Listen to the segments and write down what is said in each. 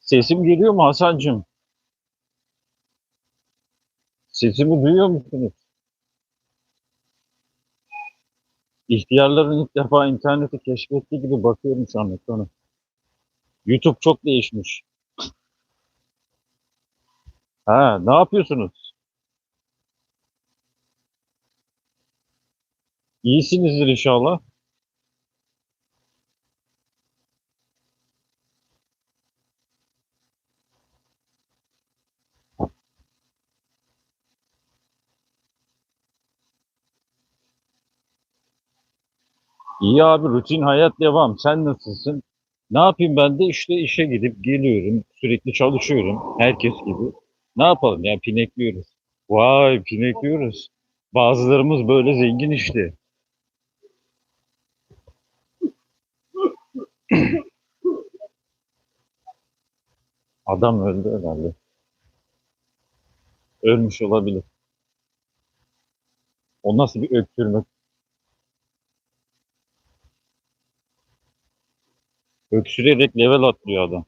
Sesim geliyor mu Hasan'cığım? Sesimi duyuyor musunuz? İhtiyarların ilk defa interneti keşfettiği gibi bakıyorum şu an ekrana. YouTube çok değişmiş. Ha, ne yapıyorsunuz? İyisinizdir inşallah. İyi abi rutin hayat devam. Sen nasılsın? Ne yapayım ben de işte işe gidip geliyorum. Sürekli çalışıyorum. Herkes gibi. Ne yapalım ya pinekliyoruz. Vay pinekliyoruz. Bazılarımız böyle zengin işte. Adam öldü herhalde. Ölmüş olabilir. O nasıl bir öksürmek? Öksürerek level atlıyor adam.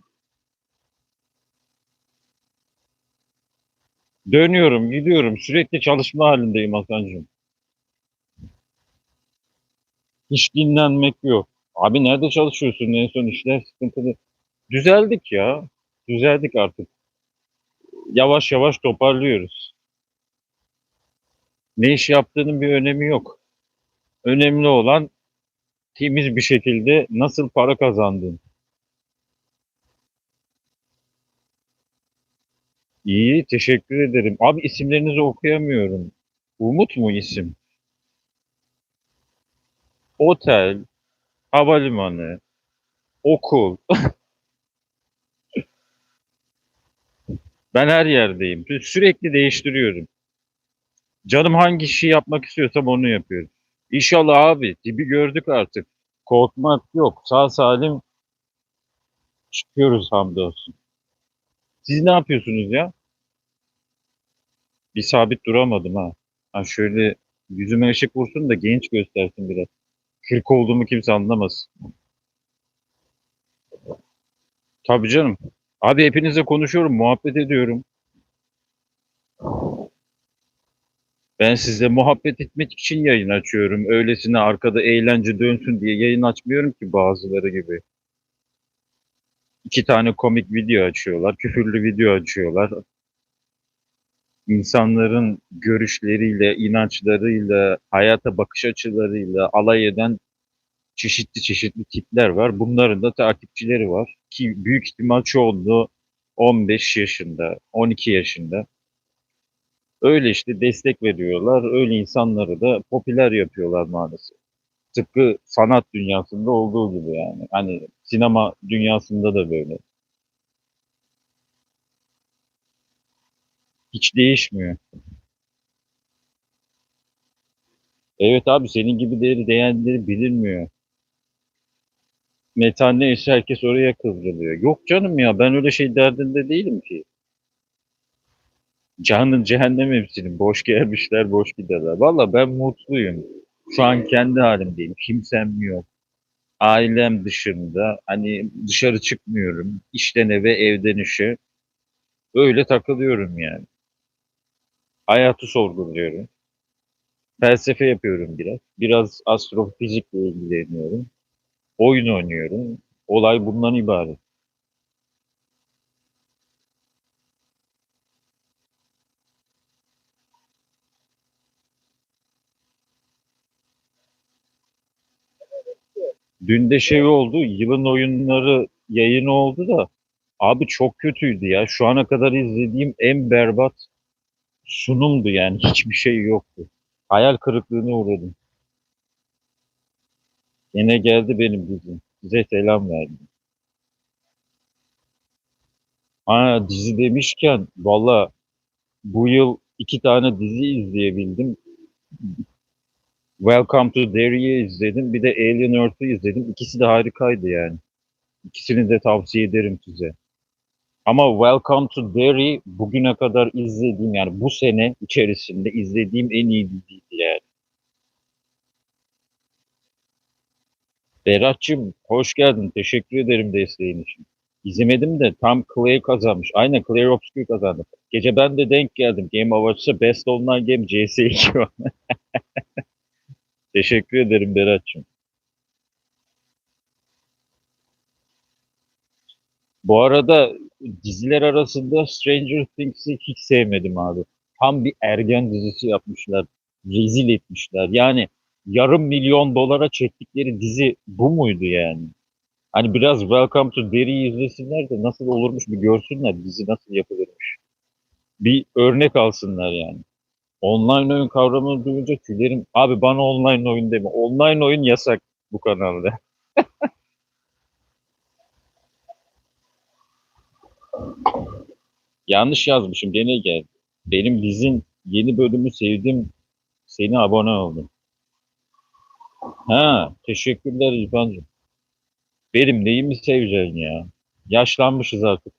Dönüyorum, gidiyorum. Sürekli çalışma halindeyim Hasan'cığım. Hiç dinlenmek yok. Abi nerede çalışıyorsun? En son işler sıkıntılı. Düzeldik ya. Düzeldik artık. Yavaş yavaş toparlıyoruz. Ne iş yaptığının bir önemi yok. Önemli olan temiz bir şekilde nasıl para kazandığın. İyi, teşekkür ederim. Abi isimlerinizi okuyamıyorum. Umut mu isim? Otel, havalimanı, okul. Ben her yerdeyim. Sürekli değiştiriyorum. Canım hangi işi yapmak istiyorsam onu yapıyorum. İnşallah abi dibi gördük artık. Korkmak yok. Sağ salim çıkıyoruz hamdolsun. Siz ne yapıyorsunuz ya? Bir sabit duramadım ha. Ha şöyle yüzüme ışık vursun da genç göstersin biraz. 40 olduğumu kimse anlamasın. Tabii canım. Abi hepinize konuşuyorum, muhabbet ediyorum. Ben sizle muhabbet etmek için yayın açıyorum. Öylesine arkada eğlence dönsün diye yayın açmıyorum ki bazıları gibi. İki tane komik video açıyorlar, küfürlü video açıyorlar. İnsanların görüşleriyle, inançlarıyla, hayata bakış açılarıyla alay eden çeşitli çeşitli tipler var. Bunların da takipçileri var ki büyük ihtimal çoğunluğu 15 yaşında, 12 yaşında. Öyle işte destek veriyorlar. Öyle insanları da popüler yapıyorlar maalesef. Tıpkı sanat dünyasında olduğu gibi yani. Hani sinema dünyasında da böyle. Hiç değişmiyor. Evet abi senin gibi değeri değerleri bilinmiyor. Metal neyse herkes oraya kıvrılıyor. Yok canım ya ben öyle şey derdinde değilim ki. Canın cehennem hepsinin. Boş gelmişler, boş giderler. Valla ben mutluyum. Şu an kendi halimdeyim. Kimsem yok. Ailem dışında. Hani dışarı çıkmıyorum. İşten eve, evden işe. Öyle takılıyorum yani. Hayatı sorguluyorum. Felsefe yapıyorum biraz. Biraz astrofizikle ilgileniyorum. Oyun oynuyorum. Olay bundan ibaret. Dün de şey oldu, yılın oyunları yayını oldu da abi çok kötüydü ya. Şu ana kadar izlediğim en berbat sunumdu yani. Hiçbir şey yoktu. Hayal kırıklığına uğradım. Yine geldi benim dizim. Size selam verdim. Ha dizi demişken valla bu yıl iki tane dizi izleyebildim. Welcome to Derry'i izledim. Bir de Alien Earth'ı izledim. İkisi de harikaydı yani. İkisini de tavsiye ederim size. Ama Welcome to Derry bugüne kadar izlediğim yani bu sene içerisinde izlediğim en iyi diziydi yani. Berat'cığım hoş geldin. Teşekkür ederim desteğin için. İzlemedim de tam Clay kazanmış. Aynen Clay Obscure kazandı. Gece ben de denk geldim. Game Awards'a Best Online Game CS2 var. Teşekkür ederim Berat'cığım. Bu arada diziler arasında Stranger Things'i hiç sevmedim abi. Tam bir ergen dizisi yapmışlar. Rezil etmişler. Yani yarım milyon dolara çektikleri dizi bu muydu yani? Hani biraz Welcome to Derry'i izlesinler de nasıl olurmuş bir görsünler dizi nasıl yapılırmış. Bir örnek alsınlar yani. Online oyun kavramını duyunca tüylerim. Abi bana online oyun deme. Online oyun yasak bu kanalda. Yanlış yazmışım gene geldi. Benim dizin yeni bölümü sevdim. Seni abone oldum. Ha, teşekkürler İrfan'cığım. Benim neyimi seveceksin ya? Yaşlanmışız artık.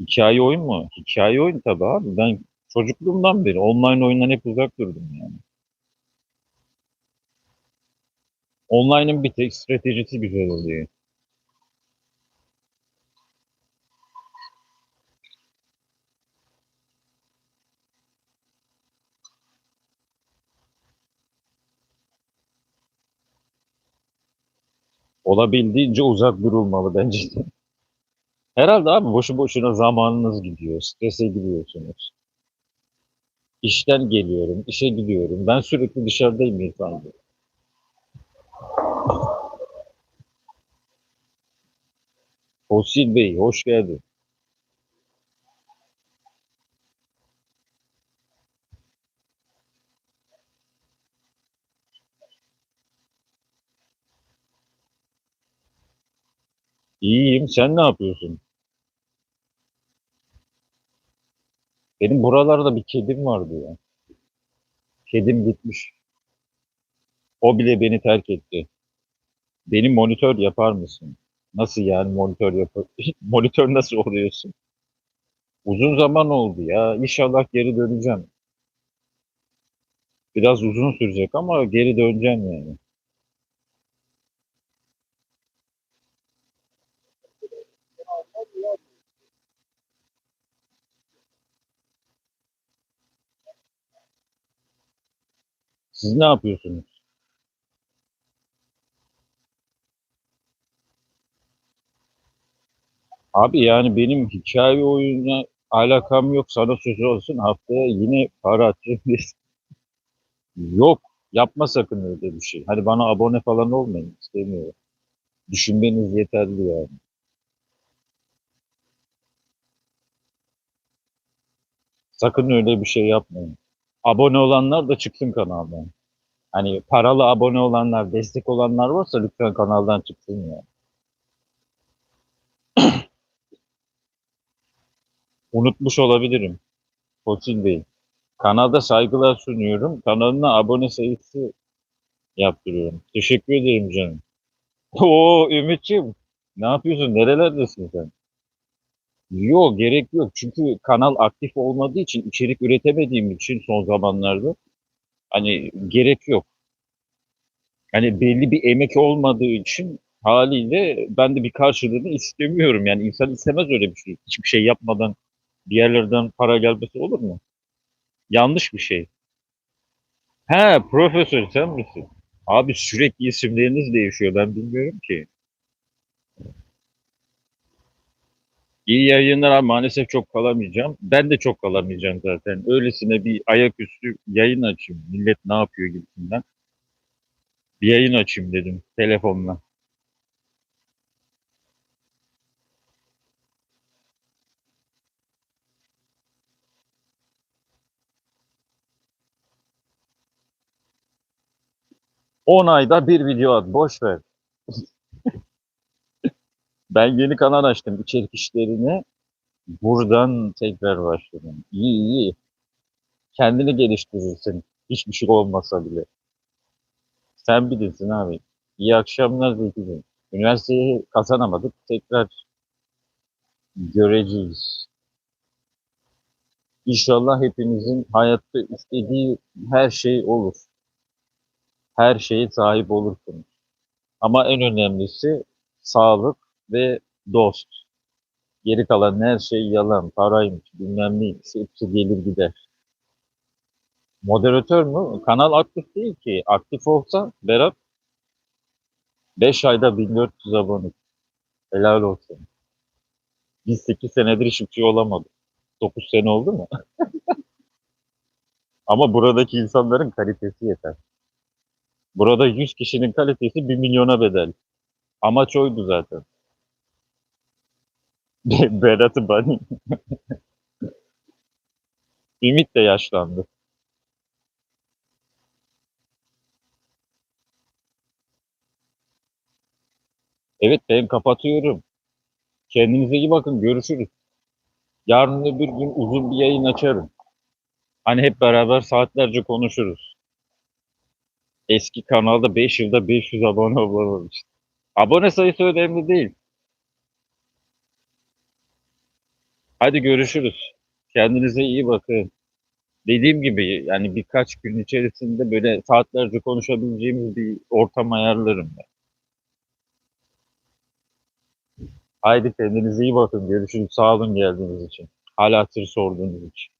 Hikaye oyun mu? Hikaye oyun tabii abi. Ben çocukluğumdan beri online oyundan hep uzak durdum yani. Online'ın bir tek stratejisi güzel oluyor. Olabildiğince uzak durulmalı bence. Herhalde abi boşu boşuna zamanınız gidiyor. Strese giriyorsunuz. İşten geliyorum, işe gidiyorum. Ben sürekli dışarıdayım İrfan Bey. Fosil Bey, hoş geldin. Sen ne yapıyorsun? Benim buralarda bir kedim vardı ya. Kedim gitmiş. O bile beni terk etti. Benim monitör yapar mısın? Nasıl yani monitör yapar? monitör nasıl oluyorsun? Uzun zaman oldu ya. İnşallah geri döneceğim. Biraz uzun sürecek ama geri döneceğim yani. Siz ne yapıyorsunuz? Abi yani benim hikaye oyununa alakam yok. Sana sözü olsun haftaya yine para atacağım. Yok. Yapma sakın öyle bir şey. Hadi bana abone falan olmayın. istemiyorum. Düşünmeniz yeterli yani. Sakın öyle bir şey yapmayın. Abone olanlar da çıksın kanaldan. Hani paralı abone olanlar, destek olanlar varsa lütfen kanaldan çıksın ya. Unutmuş olabilirim. Fosil değil. Kanalda saygılar sunuyorum. Kanalına abone sayısı yaptırıyorum. Teşekkür ederim canım. Oo Ümit'ciğim. Ne yapıyorsun? Nerelerdesin sen? Yok gerek yok. Çünkü kanal aktif olmadığı için içerik üretemediğim için son zamanlarda hani gerek yok. Hani belli bir emek olmadığı için haliyle ben de bir karşılığını istemiyorum. Yani insan istemez öyle bir şey. Hiçbir şey yapmadan bir yerlerden para gelmesi olur mu? Yanlış bir şey. He profesör sen misin? Abi sürekli isimleriniz değişiyor ben bilmiyorum ki. İyi yayınlar abi maalesef çok kalamayacağım. Ben de çok kalamayacağım zaten. Öylesine bir ayaküstü yayın açayım. Millet ne yapıyor gibisinden. Bir yayın açayım dedim telefonla. On ayda bir video at. Boş ver. Ben yeni kanal açtım. içerik işlerini buradan tekrar başladım. İyi iyi. Kendini geliştirirsin. Hiçbir şey olmasa bile. Sen bilirsin abi. İyi akşamlar Zeki'ciğim. Üniversiteyi kazanamadık. Tekrar göreceğiz. İnşallah hepinizin hayatta istediği her şey olur. Her şeye sahip olursunuz. Ama en önemlisi sağlık ve dost. Geri kalan her şey yalan, paraymış, bilmem neymiş, hepsi gelir gider. Moderatör mü? Kanal aktif değil ki. Aktif olsa Berat 5 ayda 1400 abone. Helal olsun. Biz 8 senedir şey olamadık. 9 sene oldu mu? Ama buradaki insanların kalitesi yeter. Burada 100 kişinin kalitesi 1 milyona bedel. Amaç oydu zaten. Berat'ı bani. Ümit de yaşlandı. Evet ben kapatıyorum. Kendinize iyi bakın. Görüşürüz. Yarın öbür gün uzun bir yayın açarım. Hani hep beraber saatlerce konuşuruz. Eski kanalda 5 yılda 500 abone olamamış. Abone sayısı önemli değil. Hadi görüşürüz. Kendinize iyi bakın. Dediğim gibi yani birkaç gün içerisinde böyle saatlerce konuşabileceğimiz bir ortam ayarlarım ben. Haydi kendinize iyi bakın. Görüşürüz. Sağ olun geldiğiniz için. Hala hatır sorduğunuz için.